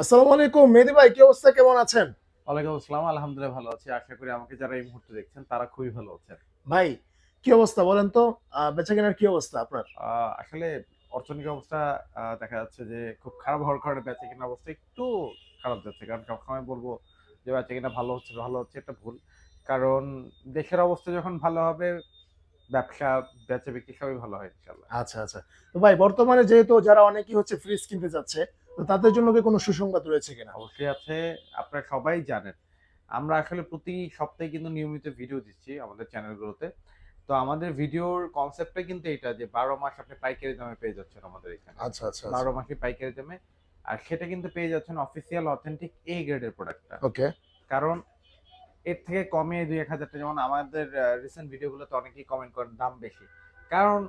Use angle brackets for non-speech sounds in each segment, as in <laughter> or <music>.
আসসালামু আলাইকুম মেহেদি ভাই কি অবস্থা? কেমন আছেন? ওয়ালাইকুম আসসালাম আলহামদুলিল্লাহ ভালো আছি। আশা করি আমাকে যারা এই মুহূর্তে দেখছেন তারা খুবই ভালো আছেন। ভাই কি অবস্থা বলেন তো? বেচা কেনার কি অবস্থা আপনার? আসলে অর্থনৈতিক অবস্থা দেখা যাচ্ছে যে খুব খারাপ হওয়ার কারণে বেচা কেনার অবস্থা একটু খারাপ যাচ্ছে। কারণ সবসময় বলব যে বেচা কেনা ভালো হচ্ছে ভালো হচ্ছে এটা ভুল। কারণ দেশের অবস্থা যখন ভালো হবে ব্যবসা বেচা বিক্রি সবই ভালো হয় ইনশাল্লাহ আচ্ছা আচ্ছা। তো ভাই বর্তমানে যেহেতু যারা অনেকেই হচ্ছে ফ্রিজ কিনতে যাচ্ছে তো তাদের জন্য কি কোনো সুসংবাদ রয়েছে কিনা? অবশ্যই আছে আপনারা সবাই জানেন। আমরা আসলে প্রতি সপ্তাহে কিন্তু নিয়মিত ভিডিও দিচ্ছি আমাদের চ্যানেলগুলোতে তো আমাদের ভিডিওর কনসেপ্টটা কিন্তু এটা যে বারো মাস আপনি পাইকারি দামে পেয়ে যাচ্ছেন আমাদের এখানে। আচ্ছা আচ্ছা বারো মাসে পাইকারি দামে। আর সেটা কিন্তু পেয়ে যাচ্ছেন অফিসিয়াল অথেন্টিক এ গ্রেডের প্রোডাক্টটা ওকে কারণ এর থেকে কমে দুই এক হাজার টাকা। যেমন আমাদের রিসেন্ট ভিডিওগুলোতে অনেকেই কমেন্ট করেন দাম বেশি। কারণ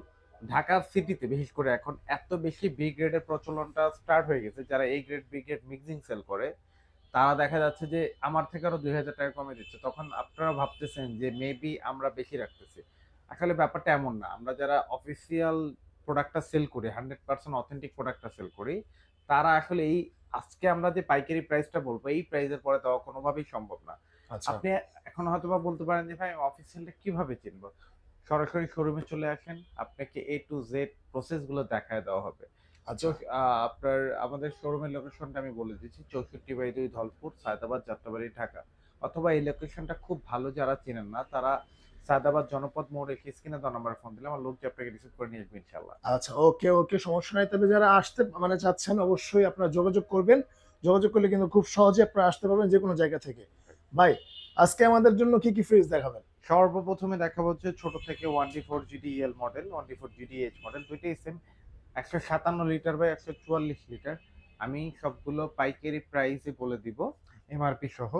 ঢাকা সিটিতে বিশেষ করে এখন এত বেশি বি গ্রেডের প্রচলনটা স্টার্ট হয়ে গেছে যারা এই grade B grade mixing sale করে তারা দেখা যাচ্ছে যে আমার থেকে আরও দুই হাজার টাকা কমে দিচ্ছে। তখন আপনারা ভাবতেছেন যে মেবি আমরা বেশি রাখতেছি। আসলে ব্যাপারটা এমন না। আমরা যারা অফিসিয়াল প্রোডাক্টটা সেল করি হান্ড্রেড পার্সেন্ট অথেন্টিক প্রোডাক্টটা সেল করি তারা আসলে এই আজকে আমরা যে পাইকারি প্রাইসটা বলব এই প্রাইসের পরে দেওয়া কোনোভাবেই সম্ভব না। আচ্ছা। আপনি এখন হয়তো বা বলতে পারেন যে ভাই অফিসিয়ালটা কীভাবে চিনবো সরাসরি শোরুমে চলে আসেন আপনাকে এ টু জেড প্রসেসগুলো দেখায় দেওয়া হবে। আচ্ছা। আপনার আমাদের শোরুমের লোকেশনটা আমি বলে দিচ্ছি চৌষট্টি বাই দুই ধলপুর সায়দাবাদ যাত্রাবাড়ি ঢাকা। অথবা এই লোকেশনটা খুব ভালো যারা চেনেন না তারা সায়দাবাদ জনপদ মোড়ে স্ক্রিনে দেওয়া নাম্বার ফোন দিলে আমার লোক যে আপনাকে রিসিভ করে নিয়ে আসবে ইনশাল্লাহ আচ্ছা ওকে ওকে সমস্যা নাই। তবে যারা আসতে মানে চাচ্ছেন অবশ্যই আপনারা যোগাযোগ করবেন। যোগাযোগ করলে কিন্তু খুব সহজে আপনারা আসতে পারবেন যে কোনো জায়গা থেকে। ভাই আজকে আমাদের জন্য কি কি ফ্রিজ দেখাবেন? সর্বপ্রথমে দেখা হচ্ছে ছোট থেকে one D four G D L model one D four G D H model দুইটাই সেম একশো সাতান্ন লিটার বাই একশো চুয়াল্লিশ লিটার আমি সবগুলো পাইকারি প্রাইসে বলে দিব এমআরপি সহ।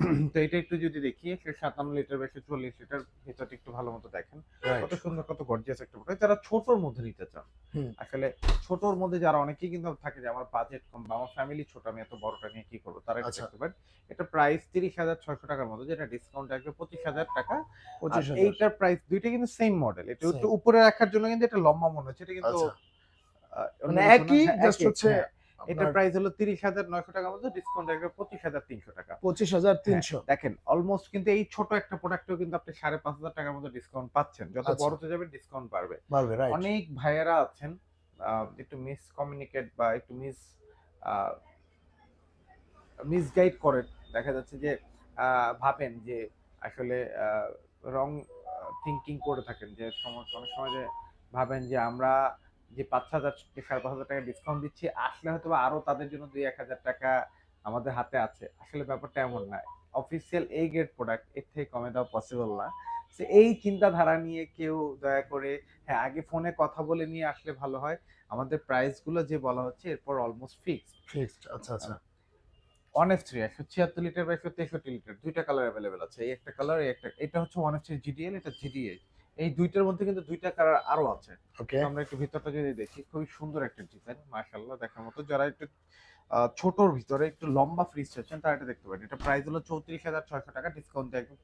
<clears throat> তো এটা একটু যদি দেখি একশো সাতান্ন লিটার বা একশো চল্লিশ লিটার ভিতরটা একটু ভালো মতো দেখেন। কত সুন্দর কত গর্জিয়াস একটা প্রোডাক্ট যারা ছোটর মধ্যে নিতে চান আসলে ছোটর মধ্যে যারা অনেকেই কিন্তু থাকে যে আমার বাজেট কম বা আমার ফ্যামিলি ছোট আমি এত বড়টা নিয়ে কি করব? তারা আচ্ছা। দেখতে পারেন। এটা প্রাইস তিরিশ হাজার ছয়শো টাকার মতো যেটা ডিসকাউন্ট থাকবে পঁচিশ হাজার টাকা। এইটার প্রাইস দুইটা কিন্তু সেম মডেল এটা একটু উপরে রাখার জন্য কিন্তু এটা লম্বা মনে হচ্ছে। এটা কিন্তু আচ্ছা। মানে অন্য কিছু না। একই হ্যাঁ, জাস্ট হচ্ছে হ্যাঁ। এটার প্রাইস হলো তিরিশ হাজার নয়শো টাকার মধ্যে ডিসকাউন্ট হাজার তিনশো টাকা। পঁচিশ হাজার তিনশো। হ্যাঁ, দেখেন অলমোস্ট কিন্তু এই ছোট একটা প্রোডাক্টেও কিন্তু আপনি সাড়ে পাঁচ হাজার টাকার মধ্যে ডিসকাউন্ট পাচ্ছেন। যত আচ্ছা। বড়তে যাবে ডিসকাউন্ট পারবে রাইট অনেক ভাইয়েরা আছেন একটু মিস কমিউনিকেট বা একটু মিস মিসগাইড করেন। দেখা যাচ্ছে যে ভাবেন যে আসলে রং থিঙ্কিং করে থাকেন। যে সময় অনেক সময় যে ভাবেন যে আমরা যে পাঁচ হাজার সাড়ে পাঁচ হাজার টাকা ডিসকাউন্ট দিচ্ছি আসলে হয়তো বা আরও তাদের জন্য দুই এক হাজার টাকা আমাদের হাতে আছে। আসলে ব্যাপারটা এমন না অফিসিয়াল এই গ্রেড প্রোডাক্টের থেকে কমে দেওয়া পসিবল না। তো এই চিন্তাধারা নিয়ে কেউ দয়া করে হ্যাঁ আগে ফোনে কথা বলে নিয়ে আসলে ভালো হয়। আমাদের প্রাইসগুলো যে বলা হচ্ছে এরপর অলমোস্ট ফিক্স ফিক্সড আচ্ছা আচ্ছা। ওয়ান এফ থ্রি একশো ছিয়াত্তর লিটার বা একশো তেষট্টি লিটার দুইটা কালার অ্যাভেলেবেল আছে। এই একটা কালার এই একটা এটা হচ্ছে ওয়ান এফ থ্রি জিডিএল এটা জিডিএ এই দুইটার মধ্যে কিন্তু দুইটা কালার আরও আছে। ওকে আমরা একটু ভিতরটা যদি দেখি খুবই সুন্দর একটা ডিজাইন মাশাআল্লাহ দেখার মতো। যারা একটু ছোটর ভিতরে একটু লম্বা ফ্রিজ চাচ্ছেন তারা এটা দেখতে পারেন। এটা প্রাইস হলো চৌত্রিশ হাজার ছয়শো টাকা ডিসকাউন্ট থাকবে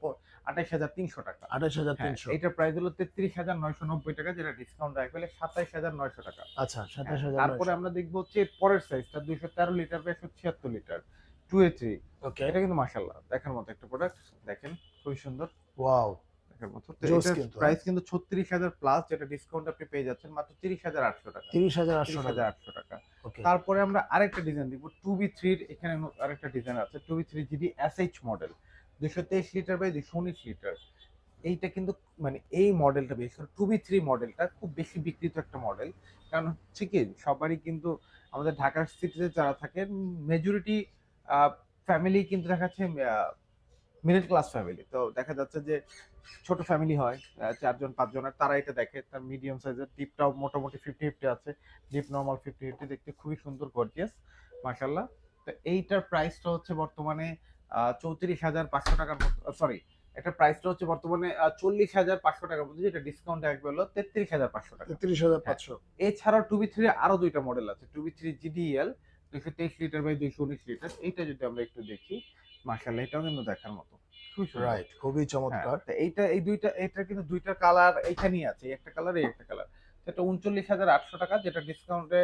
আঠাইশ হাজার তিনশো টাকা। আঠাশ হাজার হ্যাঁ, তিনশো এটার প্রাইস হলো তেত্রিশ হাজার নয়শো নব্বই টাকা যেটা ডিসকাউন্ট রাখবে সাতাইশ হাজার নয়শো টাকা। আচ্ছা সাতাশ হ্যাঁ, হাজার তারপরে আমরা দেখব হচ্ছে এর পরের সাইজটা দুইশো তেরো লিটার বা একশো ছিয়াত্তর litre two A three okay এটা কিন্তু মাসাল্লাহ দেখার মতো একটা প্রোডাক্ট দেখেন খুবই সুন্দর। ওয়াও দেখার মতো। প্রাইস কিন্তু ছত্রিশ হাজার প্লাস যেটা ডিসকাউন্ট আপনি পেয়ে যাচ্ছেন মাত্র তিরিশ হাজার আটশো টাকা। তিরিশ হাজার আটশো হাজার আটশো টাকা। তারপরে আমরা আরেকটা ডিজাইন দেখব টু বি থ্রির এখানে আরেকটা ডিজাইন আছে two B three G D S H model দুশো তেইশ লিটার বাই দুশো উনিশ লিটার এইটা কিন্তু মানে এই মডেলটা বিশেষ করে টু বি থ্রি মডেলটা খুব বেশি বিক্রিত একটা মডেল কারণ হচ্ছে কি সবারই কিন্তু আমাদের ঢাকার সিটিতে যারা থাকেন মেজরিটি ফ্যামিলি কিন্তু দেখা যাচ্ছে মিডল ক্লাস ফ্যামিলি তো দেখা যাচ্ছে যে ছোট ফ্যামিলি হয় চারজন পাঁচজনের তারা এটা দেখে। তার মিডিয়াম সাইজের ডিপটাও মোটামুটি ফিফটি ফিফটি আছে। ডিপ নর্মাল ফিফটি ফিফটি দেখতে খুবই সুন্দর গর্জিয়াস মার্শাল্লাহ তো এইটার প্রাইসটা হচ্ছে বর্তমানে চৌত্রিশ হাজার পাঁচশো টাকার সরি এটা প্রাইসটা হচ্ছে বর্তমানে চল্লিশ হাজার পাঁচশো টাকার মধ্যে যেটা ডিসকাউন্ট আসবে হলো তেত্রিশ হাজার পাঁচশো টাকা। তেত্রিশ হাজার পাঁচশো। এছাড়াও টু বি থ্রি আরও দুইটা মডেল আছে। টু বি থ্রি জিডিএল দুইশো তেইশ লিটার বাই দুইশো উনিশ লিটার এইটা যদি আমরা একটু দেখি মার্শাল্লাহ এটাও কিন্তু দেখার মতো। রাইট খুবই হ্যাঁ, চমৎকার। এইটা এই দুইটা এটা কিন্তু দুইটা কালার এইখানেই আছে একটা কালার এই একটা কালার। সেটা উনচল্লিশ হাজার আটশো টাকা যেটা ডিসকাউন্টে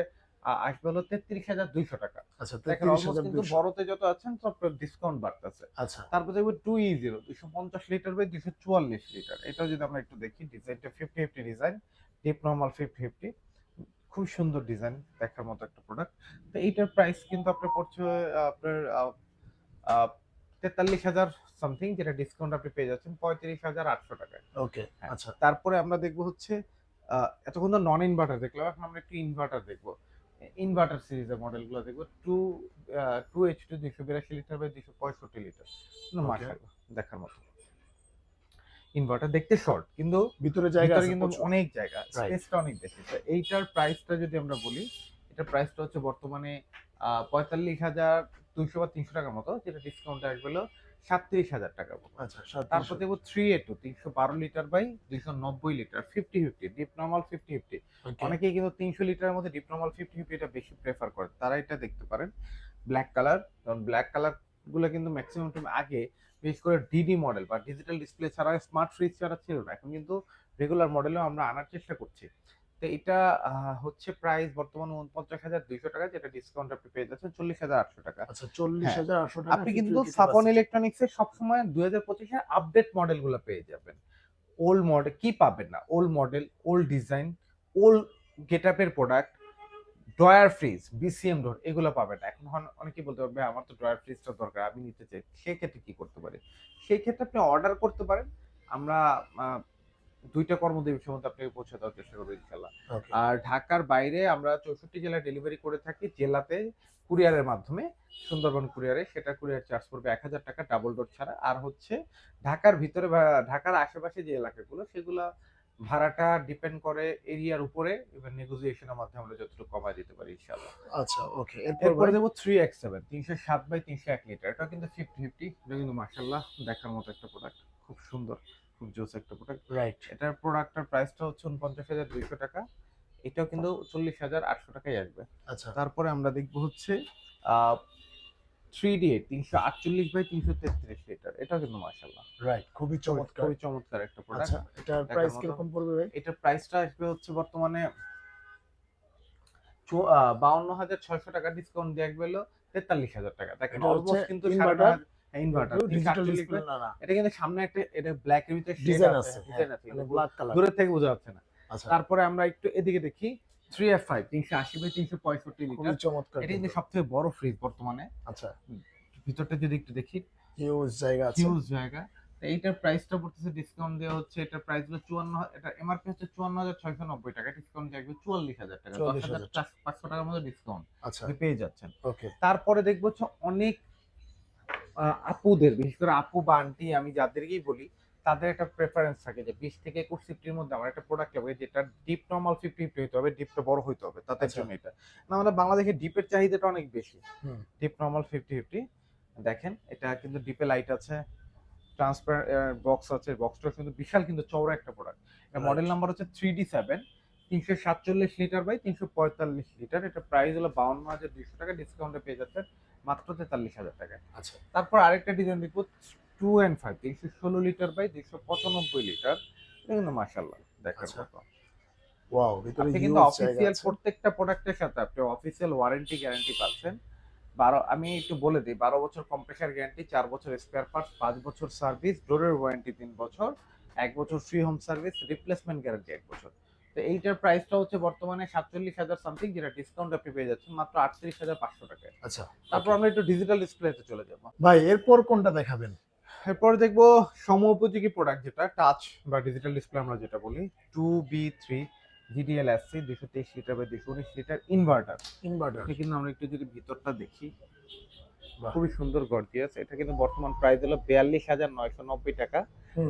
আসবে হলো তেত্রিশ হাজার দুইশো টাকা। আচ্ছা দেখেন কিন্তু বড়তে যত আছেন সব ডিসকাউন্ট বাড়তেছে। আচ্ছা। তারপর দেখব টু ই জিরো দুইশো পঞ্চাশ লিটার বাই দুইশো চুয়াল্লিশ লিটার এটাও যদি আমরা একটু দেখি ডিজাইনটা fifty fifty design deep normal fifty fifty খুব সুন্দর ডিজাইন দেখার মতো একটা প্রোডাক্ট তো এইটার প্রাইস কিন্তু আপনার পড়ছে আপনার তেতাল্লিশ হাজার সামথিং যেটা ডিসকাউন্ট আপনি পেয়ে যাচ্ছেন পঁয়ত্রিশ হাজার আটশো টাকায়। ওকে হ্যাঁ। আচ্ছা। তারপরে আমরা দেখব হচ্ছে এতক্ষণ তো নন ইনভার্টার দেখলাম এখন আমরা একটু ইনভার্টার দেখব। ইনভার্টার সিরিজের মডেলগুলো দেখব টু টু এইচ টু দুইশো বিরাশি লিটার বাই দুইশো পঁয়ষট্টি লিটার দেখার মতো। ইনভার্টার দেখতে শর্ট কিন্তু ভিতরে জায়গা কিন্তু অনেক জায়গা স্পেসটা অনেক বেশি। এইটার প্রাইসটা যদি আমরা বলি এটার প্রাইসটা হচ্ছে বর্তমানে পঁয়তাল্লিশ হাজার দুইশো বা তিনশো টাকার মতো যেটা ডিসকাউন্ট আসবে হলো সাতত্রিশ হাজার টাকা আচ্ছা তারপর দেখব থ্রি এ টু তিনশো বারো লিটার বাই দুইশো নব্বই litre fifty fifty deep normal fifty fifty অনেকেই কিন্তু তিনশো লিটারের মধ্যে ডিপ নর্মাল ফিফটি ফিফটি এটা বেশি প্রেফার করে তারা এটা দেখতে পারেন। ব্ল্যাক কালার কারণ ব্ল্যাক কালারগুলো কিন্তু ম্যাক্সিমাম টাইম আগে বিশেষ করে ডিডি মডেল বা ডিজিটাল ডিসপ্লে ছাড়া স্মার্ট ফ্রিজ ছাড়া ছিল না। এখন কিন্তু রেগুলার মডেলেও আমরা আনার চেষ্টা করছি। তো এটা হচ্ছে প্রাইস বর্তমানে উনপঞ্চাশ হাজার দুইশো টাকা যেটা ডিসকাউন্ট আপনি পেয়ে যাচ্ছেন চল্লিশ হাজার আটশো টাকা। আচ্ছা চল্লিশ হ্যাঁ। হাজার আটশো টাকা আপনি কিন্তু 50 সাফন capacity। ইলেকট্রনিক্স এর সবসময় দুই হাজার পঁচিশের আপডেট মডেলগুলো পেয়ে যাবেন। ওল্ড মডেল কি পাবেন না? Old model old design old get আপের product drawer fridge B C M door এগুলো পাবেন না। এখন অনেকেই বলতে পারবে আমার তো ড্রয়ার ফ্রিজটা দরকার আমি নিতে চাই। সেক্ষেত্রে কি করতে পারি? সেই ক্ষেত্রে আপনি অর্ডার করতে পারেন। আমরা দুইটা কর্মদিবসের মধ্যে আপনাকে পৌঁছে দেওয়ার চেষ্টা করব ইনশাল্লাহ আর ঢাকার বাইরে আমরা চৌষট্টি জেলায় ডেলিভারি করে থাকি জেলাতে কুরিয়ারের মাধ্যমে সুন্দরবন কুরিয়ারে। সেটা কুরিয়ার চার্জ পড়বে এক হাজার টাকা ডাবল ডোর ছাড়া। আর হচ্ছে ঢাকার ভিতরে বা ঢাকার আশেপাশে যে এলাকাগুলো সেগুলো ভাড়াটা ডিপেন্ড করে এরিয়ার উপরে এবার নেগোসিয়েশনের মাধ্যমে আমরা যতটুকু কমায় দিতে পারি ইনশাআল্লাহ। আচ্ছা ওকে। এরপর? দেবো থ্রি এক্স সেভেন তিনশো সাত বাই তিনশো এক লিটার। এটা কিন্তু ফিফটি ফিফটি এটা কিন্তু মার্শাল্লাহ দেখার মতো একটা প্রোডাক্ট খুব সুন্দর। খুব জোস একটা প্রোডাক্ট রাইট এটার প্রোডাক্টের প্রাইসটা হচ্ছে উনপঞ্চাশ হাজার দুইশো টাকা। এটাও কিন্তু চল্লিশ হাজার আটশো টাকাই আসবে। আচ্ছা। তারপরে আমরা দেখব হচ্ছে থ্রি ডি তিনশো আটচল্লিশ বাই তিনশো তেত্রিশ লিটার এটাও কিন্তু মার্শাল্লাহ রাইট খুবই চমৎকার। খুবই চমৎকার একটা প্রোডাক্ট আচ্ছা এটার প্রাইস। কীরকম পড়বে ভাই? এটার প্রাইসটা আসবে হচ্ছে বর্তমানে বাউন্ন হাজার ছয়শো টাকা ডিসকাউন্ট দিয়ে আসবে হলো তেতাল্লিশ হাজার টাকা। দেখেন অলমোস্ট কিন্তু inverter? ইনভার্টার ডিজিটাল ডিসপ্লে না না। এটা কিন্তু সামনে একটা এটা ব্ল্যাক এর ভিতরে ডিজাইন আছে ডিজাইন আছে মানে ব্ল্যাক কালার দূরের থেকে বোঝা যাচ্ছে না। আচ্ছা। তারপরে আমরা একটু এদিকে দেখি থ্রি এফ ফাইভ তিনশো আশি বাই তিনশো পঁয়ষট্টি খুবই লিটার। চমৎকার এটা কিন্তু কিন্তু। সব থেকে বড় ফ্রিজ বর্তমানে। আচ্ছা। ভিতরটা যদি একটু দেখি হিউজ জায়গা আছে। হিউজ জায়গা। এইটার প্রাইসটা পড়তেছে ডিসকাউন্ট দেওয়া হচ্ছে এটার প্রাইস হলো চুয়ান্ন এটা এমআরপি হচ্ছে চুয়ান্ন হাজার ছয়শো নব্বই টাকা ডিসকাউন্ট থাকবে চুয়াল্লিশ হাজার টাকা। দশ হাজার পাঁচশো টাকার মতো ডিসকাউন্ট আচ্ছা। পেয়ে যাচ্ছেন ওকে তারপরে দেখব হচ্ছে অনেক আপুদের বিশেষ করে আপু বা আন্টি আমি যাদেরকেই বলি তাদের একটা প্রেফারেন্স থাকে যে বিশ থেকে একুশ ফিফটির মধ্যে আমার একটা প্রোডাক্ট লাগবে যেটা ডিপ নর্মাল ফিফটি ফিফটি হতে হবে ডিপটা বড় হতে হবে তাদের আচ্ছা। জন্য এটা। না আমাদের বাংলাদেশে ডিপের চাহিদাটা অনেক বেশি। ডিপ নর্মাল ফিফটি ফিফটি দেখেন এটা কিন্তু ডিপে লাইট আছে ট্রান্সপার বক্স আছে বক্সটা কিন্তু বিশাল কিন্তু চওড়া একটা প্রোডাক্ট এটা মডেল নাম্বার হচ্ছে থ্রি ডি সেভেন তিনশো সাতচল্লিশ লিটার বাই তিনশো পঁয়তাল্লিশ লিটার এটা প্রাইস হলো বাউন্ন হাজার দুইশো টাকা ডিসকাউন্টে পেয়ে যাচ্ছে মাত্র তেতাল্লিশ হাজার টাকা। আচ্ছা। তারপর আরেকটা ডিজাইন দেখব টু অ্যান্ড ফাইভ তিনশো ষোলো লিটার বাই দুইশো পঁচানব্বই লিটার এটা কিন্তু মার্শাল্লাহ দেখার আচ্ছা। মতো। ওয়াও ভিতরে আপনি কিন্তু অফিসিয়াল প্রত্যেকটা প্রোডাক্টের সাথে আপনি অফিসিয়াল ওয়ারেন্টি গ্যারান্টি পাচ্ছেন। বারো আমি একটু বলে দিই বারো বছর কম্প্রেসার গ্যারান্টি চার বছর স্পেয়ার পার্টস পাঁচ বছর সার্ভিস ডোরের ওয়ারেন্টি তিন বছর এক বছর free home service replacement guarantee এক বছর। তো এইটার প্রাইসটা হচ্ছে বর্তমানে সাতচল্লিশ হাজার সামথিং যেটা ডিসকাউন্ট আপনি পেয়ে যাচ্ছেন মাত্র আটত্রিশ হাজার পাঁচশো টাকায়। আচ্ছা তারপর আমরা একটু ডিজিটাল ডিসপ্লেতে চলে যাব। ভাই এরপর কোনটা দেখাবেন? এরপর দেখব সম উপযোগী প্রোডাক্ট যেটা টাচ বা ডিজিটাল ডিসপ্লে আমরা যেটা বলি two B three G D L S C দুশো তেইশ লিটার বা দুশো উনিশ লিটার ইনভার্টার ইনভার্টার কিন্তু আমরা একটু যদি ভিতরটা দেখি। খুবই সুন্দর গর্জিয়াস এটা কিন্তু বর্তমান প্রাইস হলো বিয়াল্লিশ হাজার নয়শো নব্বই টাকা।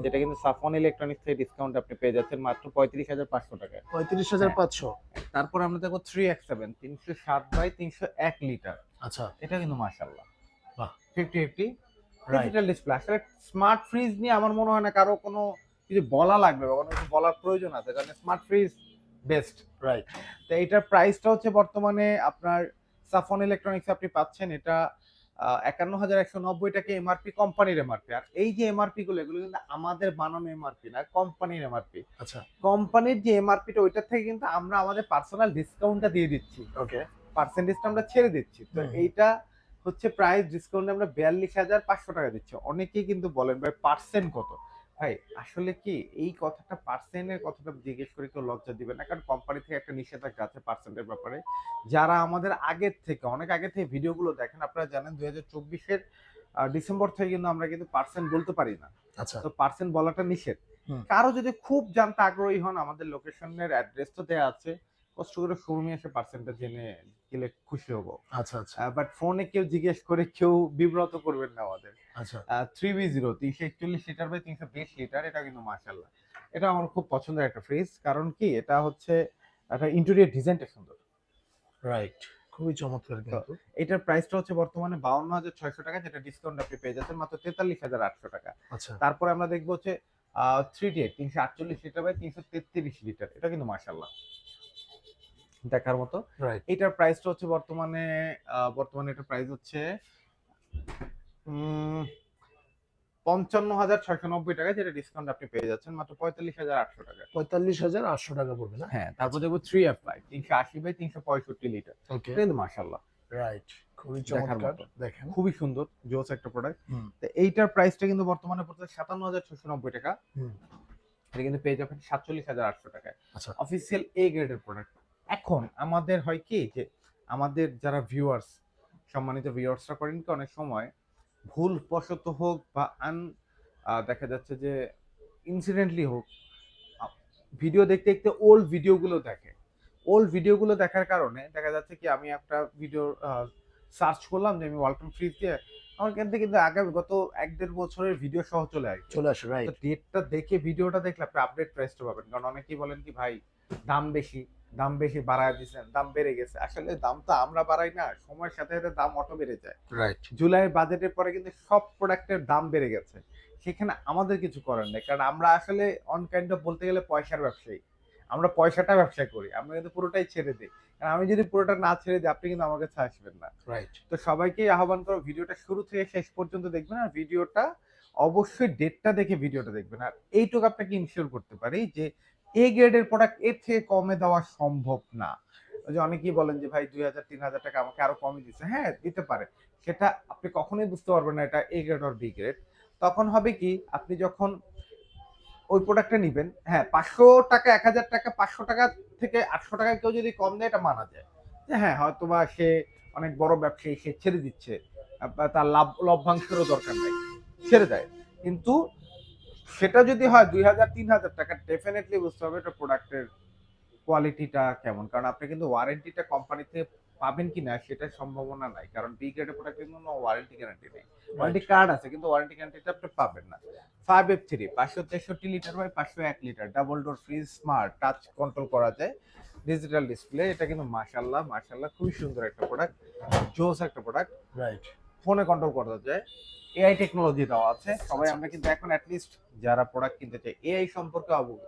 যেটা কিন্তু সাফন ইলেকট্রনিক্স থেকে ডিসকাউন্ট আপনি পেয়ে যাচ্ছেন মাত্র পঁয়ত্রিশ হাজার পাঁচশো টাকায়। পঁয়ত্রিশ হাজার হ্যাঁ। পাঁচশো তারপর আমরা দেখব থ্রি এক্স সেভেন তিনশো সাত বাই তিনশো এক লিটার। আচ্ছা। এটা কিন্তু মাশাল্লাহ বাহ। ফিফটি ফিফটি ডিজিটাল ডিসপ্লে আসলে স্মার্ট ফ্রিজ নিয়ে আমার মনে হয় না কারও কোনো কিছু বলা লাগবে বা কোনো কিছু বলার প্রয়োজন আছে কারণ স্মার্ট ফ্রিজ বেস্ট রাইট তো এটার প্রাইসটা হচ্ছে বর্তমানে আপনার সাফন ইলেকট্রনিক্স আপনি পাচ্ছেন এটা একান্ন হাজার একশো নব্বই টাকা এমআরপি কোম্পানির এমআরপি আর এই যে এমআরপি গুলো এগুলো কিন্তু আমাদের বানানো এমআরপি না কোম্পানির এমআরপি আচ্ছা। কোম্পানির যে এমআরপিটা ওইটার থেকে কিন্তু আমরা আমাদের পার্সোনাল ডিসকাউন্টটা দিয়ে দিচ্ছি। ওকে পার্সেন্টেজটা আমরা ছেড়ে দিচ্ছি। তো এইটা হচ্ছে প্রাইস ডিসকাউন্টে আমরা বিয়াল্লিশ হাজার পাঁচশো টাকা দিচ্ছি। অনেকেই কিন্তু বলেন ভাই পার্সেন্ট কত? ভাই আসলে কি এই কথাটা পার্সেন্টের কথাটা জিজ্ঞেস করে কেউ লজ্জা দিবে না। কারণ কোম্পানি থেকে একটা নিষেধাজ্ঞা আছে পার্সেন্টের ব্যাপারে। যারা আমাদের আগের থেকে অনেক আগে থেকে ভিডিওগুলো দেখেন আপনারা জানেন দুই হাজার চব্বিশের ডিসেম্বর থেকে কিন্তু আমরা কিন্তু পার্সেন্ট বলতে পারি না। আচ্ছা। তো পার্সেন্ট বলাটা নিষেধ। কারও যদি খুব জানতে আগ্রহী হন আমাদের লোকেশনের অ্যাড্রেস তো দেওয়া আছে। কষ্ট করে শোরুমে এসে পার্সেন্টটা জেনে গেলে খুশি হব। আচ্ছা আচ্ছা। বাট ফোনে কেউ জিজ্ঞেস করে কেউ বিব্রত করবেন না আমাদের আচ্ছা। থ্রি বি জিরো তিনশো একচল্লিশ লিটার বাই তিনশো বিশ লিটার এটা কিন্তু মার্শাল্লাহ এটা আমার খুব পছন্দের একটা ফ্রিজ কারণ কি? এটা হচ্ছে একটা ইন্টেরিয়র ডিজাইনটা সুন্দর। রাইট খুবই চমৎকার কিন্তু। এটার প্রাইসটা হচ্ছে বর্তমানে বাউন্ন হাজার ছয়শো টাকা যেটা ডিসকাউন্ট আপনি পেয়ে যাচ্ছেন মাত্র তেতাল্লিশ হাজার আটশো টাকা। আচ্ছা। তারপরে আমরা দেখব হচ্ছে থ্রি ডি তিনশো আটচল্লিশ লিটার বাই তিনশো তেত্রিশ লিটার এটা কিন্তু মার্শাল্লাহ দেখার মতো। এটার প্রাইসটা হচ্ছে বর্তমানে বর্তমানে এটার প্রাইস হচ্ছে পঞ্চান্ন হাজার ছয়শো নব্বই টাকা যেটা ডিসকাউন্ট আপনি পেয়ে যাচ্ছেন মাত্র পঁয়তাল্লিশ হাজার আটশো টাকা। পঁয়তাল্লিশ হাজার আটশো টাকা পড়বে না? হ্যাঁ তারপর দেখব থ্রি এফ ফাইভ তিনশো আশি বাই তিনশো পঁয়ষট্টি লিটার। কিন্তু মার্শাল্লাহ রাইট খুবই চমৎকার দেখেন। খুবই সুন্দর জোস একটা প্রোডাক্ট তো এইটার প্রাইসটা কিন্তু বর্তমানে পড়ছে সাতান্ন হাজার ছশো নব্বই টাকা। এটা কিন্তু পেয়ে যাবেন সাতচল্লিশ হাজার আটশো টাকায়। আচ্ছা। অফিসিয়াল এ গ্রেডের প্রোডাক্ট এখন আমাদের হয় কি যে আমাদের যারা ভিউয়ার্স সম্মানিত ভিউয়ার্সরা করেন কি অনেক সময় ভুল বশত হোক বা আন দেখা যাচ্ছে যে ইনসিডেন্টলি হোক ভিডিও দেখতে দেখতে ওল্ড ভিডিওগুলো দেখে। ওল্ড ভিডিওগুলো দেখার কারণে দেখা যাচ্ছে কি আমি একটা ভিডিও সার্চ করলাম যে আমি ওয়ালটন ফ্রিজ দিয়ে আমার কিন্তু কিন্তু আগামী গত এক দেড় বছরের ভিডিও সহ চলে আসবে। চলে আসে রাইট ডেটটা দেখে ভিডিওটা দেখলে আপনি আপডেট প্রাইসটা পাবেন। কারণ অনেকেই বলেন কি ভাই দাম বেশি দাম বেশি বাড়ায় দিচ্ছেন দাম বেড়ে গেছে। আসলে দাম তো আমরা বাড়াই না সময়ের সাথে সাথে দাম অটো বেড়ে যায়। রাইট জুলাই বাজেটের পরে কিন্তু সব প্রোডাক্টের দাম বেড়ে গেছে। সেখানে আমাদের কিছু করার নেই কারণ আমরা আসলে অন কাইন্ড অফ বলতে গেলে পয়সার ব্যবসায়ী। আমরা পয়সাটা ব্যবসা করি আমরা কিন্তু পুরোটাই ছেড়ে দিই। কারণ আমি যদি পুরোটা না ছেড়ে দিই আপনি কিন্তু আমার কাছে আসবেন না। রাইট তো সবাইকে আহ্বান করো ভিডিওটা শুরু থেকে শেষ পর্যন্ত দেখবেন আর ভিডিওটা অবশ্যই ডেটটা দেখে ভিডিওটা দেখবেন। আর এইটুকু আপনাকে ইনশিওর করতে পারি যে এ গ্রেডের প্রোডাক্টের থেকে কমে দেওয়া সম্ভব না। যে অনেকেই বলেন যে, ভাই, দুই হাজার, তিন হাজার টাকা আমাকে আরও কমে দিচ্ছে। হ্যাঁ দিতে পারে। সেটা আপনি কখনোই বুঝতে পারবেন না, এটা A grade or B grade তখন হবে কি, আপনি যখন ওই প্রোডাক্টটা নিবেন হ্যাঁ পাঁচশো টাকা, এক হাজার টাকা, পাঁচশো টাকা থেকে আটশো টাকা কেউ যদি কম দেয়, এটা মানা যায়। যে হ্যাঁ হয়তো বা সে অনেক বড় ব্যবসায়ী, সে ছেড়ে দিচ্ছে তার লাভ, লভ্যাংশেরও দরকার নেই, ছেড়ে দেয়। কিন্তু সেটা যদি হয় দুই হাজার তিন হাজার টাকা ডেফিনেটলি বুঝতে হবে এটা প্রোডাক্টের কোয়ালিটিটা কেমন। কারণ আপনি কিন্তু ওয়ারেন্টিটা কোম্পানি থেকে পাবেন কিনা সেটার সম্ভাবনা নাই। কারণ বি গ্রেডের প্রোডাক্ট কিন্তু কোনো ওয়ারেন্টি গ্যারান্টি নেই। ওয়ারেন্টি কার্ড আছে কিন্তু ওয়ারেন্টি গ্যারান্টিটা আপনি পাবেন না। ফাইভ এফ থ্রি পাঁচশো তেষট্টি লিটার বাই পাঁচশো এক litre double door fridge smart touch control করা যায়। ডিজিটাল ডিসপ্লে এটা কিন্তু মাশাল্লাহ মাশাল্লাহ খুবই সুন্দর একটা প্রোডাক্ট জোস একটা প্রোডাক্ট রাইট ফোনে কন্ট্রোল করা যায় এআই টেকনোলজি দেওয়া আছে। সবাই আমরা কিন্তু এখন অ্যাটলিস্ট যারা প্রোডাক্ট কিনতে চাই এআই সম্পর্কে অবগত।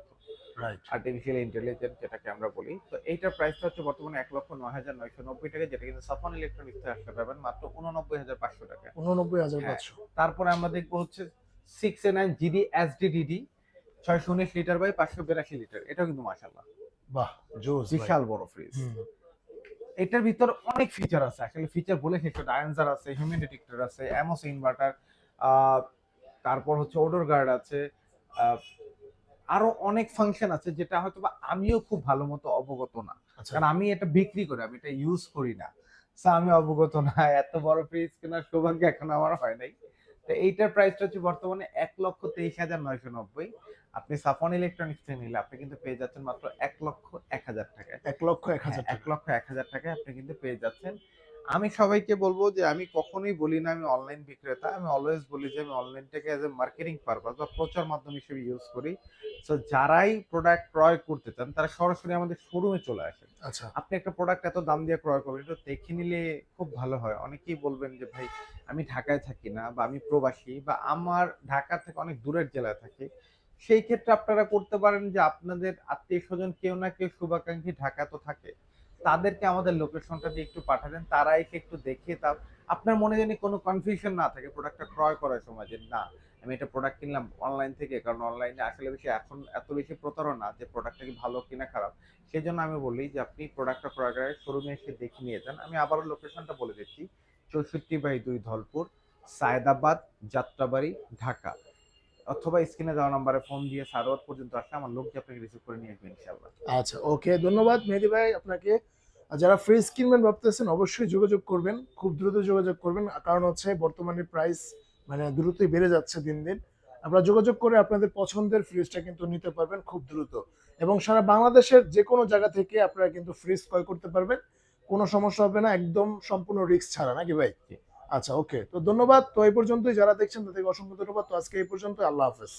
আর্টিফিশিয়াল ইন্টেলিজেন্স যেটাকে আমরা বলি। তো এইটার প্রাইসটা হচ্ছে বর্তমানে এক লক্ষ নয় হাজার নয়শো নব্বই টাকা যেটা কিন্তু সাফন ইলেকট্রনিক্স থেকে আসতে পারবেন মাত্র উননব্বই হাজার পাঁচশো টাকা। উননব্বই হাজার হ্যাঁ। পাঁচশো। তারপরে আমরা দেখব হচ্ছে six A nine G D S D D D ছয়শো উনিশ লিটার বাই পাঁচশো বিরাশি লিটার এটাও কিন্তু মাসাল্লাহ বাহ জোস বিশাল বড় ফ্রিজ এটার ভিতর অনেক ফিচার আছে। আসলে ফিচার বলে শেষ আয়নজার আছে হিউম্যান ডিটেক্টর আছে অ্যামোস ইনভার্টার তারপর হচ্ছে ওডোর গার্ড আছে আরও অনেক ফাংশন আছে যেটা হয়তো বা আমিও খুব ভালো মতো অবগত না। আচ্ছা। কারণ আমি এটা বিক্রি করি আমি এটা ইউজ করি না। আমি অবগত না এত বড় ফ্রিজ কেনার সৌভাগ্য এখন আমার হয় নাই। তো এইটার প্রাইসটা হচ্ছে বর্তমানে এক লক্ষ তেইশ হাজার নয়শো নব্বই। আপনি সাফন ইলেকট্রনিক্স থেকে নিলে আপনি কিন্তু পেয়ে যাচ্ছেন মাত্র এক লক্ষ এক হাজার টাকায়। এক লক্ষ এক হাজার হ্যাঁ, এক লক্ষ এক হাজার টাকায় আপনি কিন্তু পেয়ে যাচ্ছেন। আমি সবাইকে বলব যে আমি কখনোই বলি না আমি অনলাইন বিক্রেতা। আমি অলওয়েজ বলি যে আমি অনলাইনটাকে অ্যাজ এ মার্কেটিং পারপাস বা প্রচার মাধ্যম হিসেবে ইউজ করি। সো যারাই প্রোডাক্ট ক্রয় করতে চান তারা সরাসরি আমাদের শোরুমে চলে আসেন। আচ্ছা। আপনি একটা প্রোডাক্ট এত দাম দিয়ে ক্রয় করবেন এটা দেখে নিলে খুব ভালো হয়। অনেকেই বলবেন যে ভাই আমি ঢাকায় থাকি না বা আমি প্রবাসী বা আমার ঢাকা থেকে অনেক দূরের জেলায় থাকি। সেই ক্ষেত্রে আপনারা করতে পারেন যে আপনাদের আত্মীয় স্বজন কেউ না কেউ শুভাকাঙ্ক্ষী ঢাকা তো থাকে। তাদেরকে আমাদের লোকেশনটা দিয়ে একটু পাঠাবেন, তারা এসে একটু দেখে তা আপনার মনে জানি কোনো কনফিউশন না থাকে প্রোডাক্টটা ক্রয় করার সময় যে, না, আমি এটা প্রোডাক্ট কিনলাম অনলাইন থেকে, কারণ অনলাইনে আসলে বেশি এখন এত বেশি প্রতারণা যে প্রোডাক্টটা কি ভালো কিনা খারাপ। সেই জন্য আমি বলি যে, আপনি প্রোডাক্টটা প্রোডাক্ট শোরুমে এসে দেখে নিয়ে যান। আমি আবারও লোকেশনটা বলে দিচ্ছি, চৌষট্টি বাই দুই ধলপুর, সায়দাবাদ, যাত্রাবাড়ি, ঢাকা। অথবা স্ক্রিনে দেওয়া নাম্বারে ফোন দিয়ে সারোয়ার পর্যন্ত আসলে আমার লোক যে আপনাকে রিসিভ করে নিয়ে আসবে ইনশাআল্লাহ। আচ্ছা ওকে ধন্যবাদ মেহেদি ভাই আপনাকে। যারা ফ্রিজ কিনবেন ভাবতেছেন অবশ্যই যোগাযোগ করবেন খুব দ্রুত যোগাযোগ করবেন। কারণ হচ্ছে বর্তমানে প্রাইস মানে দ্রুতই বেড়ে যাচ্ছে দিন দিন। আপনারা যোগাযোগ করে আপনাদের পছন্দের ফ্রিজটা কিন্তু নিতে পারবেন খুব দ্রুত। এবং সারা বাংলাদেশের যে কোনো জায়গা থেকে আপনারা কিন্তু ফ্রিজ ক্রয় করতে পারবেন। কোনো সমস্যা হবে না একদম সম্পূর্ণ রিস্ক ছাড়া নাকি ভাই। আচ্ছা ওকে তো ধন্যবাদ। তো এই পর্যন্তই। যারা দেখছেন, তাদেরকে অসংখ্য ধন্যবাদ। তো আজকে এই পর্যন্ত আল্লাহ হাফেজ।